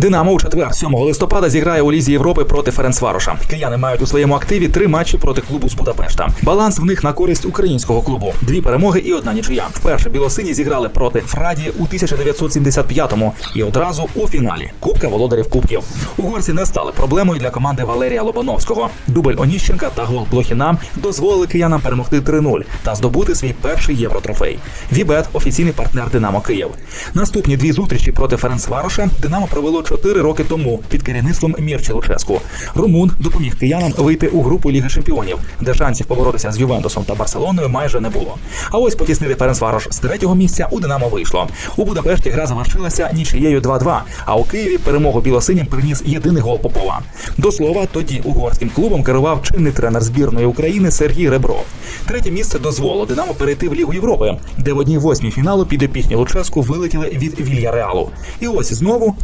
Динамо у четвер, 7 листопада, зіграє у Лізі Європи проти Ференцвароша. Кияни мають у своєму активі три матчі проти клубу з Будапешта. Баланс в них на користь українського клубу. Дві перемоги і одна нічия. Вперше білосині зіграли проти Фраді у 1975-му і одразу у фіналі Кубка володарів Кубків. Угорці не стали проблемою для команди Валерія Лобановського. Дубль Оніщенка та гол Блохіна дозволили киянам перемогти 3-0 та здобути свій перший євротрофей. Вібет офіційний партнер Динамо Київ. Наступні дві зустрічі проти Ференцвароша Динамо провело 4 роки тому під керівництвом Мірчі Луческу. Румун допоміг киянам вийти у групу Ліги Чемпіонів, де шансів поборотися з Ювентусом та Барселоною майже не було. А ось потіснити Ференцварош з третього місця у Динамо вийшло. У Будапешті гра завершилася нічиєю 2-2, а у Києві перемогу білосиням приніс єдиний гол Попова. До слова, тоді угорським клубом керував чинний тренер збірної України Сергій Ребров. Третє місце дозволило Динамо перейти в Лігу Європи, де в одній восьмій фіналу підопічні Луческу вилетіли від Вільяреалу. І ось знову